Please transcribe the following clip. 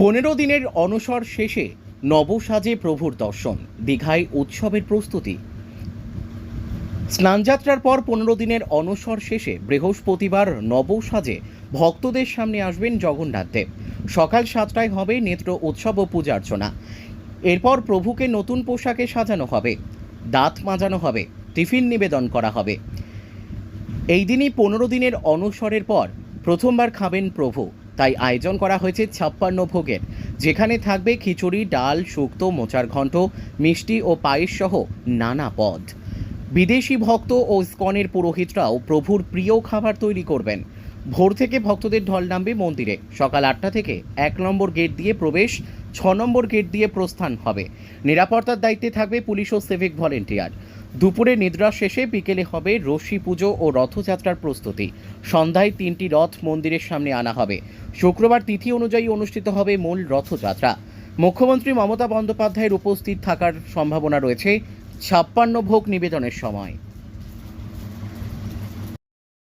পনেরো দিনের অনসর শেষে নবসাজে প্রভুর দর্শন, দীঘায় উৎসবের প্রস্তুতি। স্নানযাত্রার পর পনেরো দিনের অনসর শেষে বৃহস্পতিবার নবসাজে ভক্তদের সামনে আসবেন জগন্নাথ দেব। সকাল সাতটায় হবে নেত্র উৎসব ও পূজার্চনা। এরপর প্রভুকে নতুন পোশাকে সাজানো হবে, দাঁত মাজানো হবে, টিফিন নিবেদন করা হবে। এই দিনই পনেরো দিনের অনসরের পর প্রথমবার খাবেন প্রভু। তাই আয়োজন করা হয়েছে ছাপ্পান্ন ভোগের। যেখানে থাকবে খিচুড়ি, ডাল, শুক্তো, মোচার ঘণ্ট, মিষ্টি ও পায়েস সহ নানা পদ। বিদেশি ভক্ত ও স্কনের পুরোহিতরাও প্রভুর প্রিয় খাবার তৈরি করবেন। ভোর থেকে ভক্তদের ঢল নামবে মন্দিরে। সকাল আটটা থেকে এক নম্বর গেট দিয়ে প্রবেশ, ছ নম্বর গেট দিয়ে প্রস্থান হবে। নিরাপত্তার দায়িত্বে থাকবে পুলিশ ও সিভিক ভলেন্টিয়ার। দুপুরে নিদ্রা শেষে বিকেলে হবে রশ্মি পুজো ও রথযাত্রার প্রস্তুতি। সন্ধ্যায় তিনটি রথ মন্দিরের সামনে আনা হবে। শুক্রবার তিথি অনুযায়ী অনুষ্ঠিত হবে মূল রথযাত্রা। মুখ্যমন্ত্রী মমতা বন্দ্যোপাধ্যায়ের উপস্থিত থাকার সম্ভাবনা রয়েছে। ছাপ্পান্ন ভোগ নিবেদনের সময়।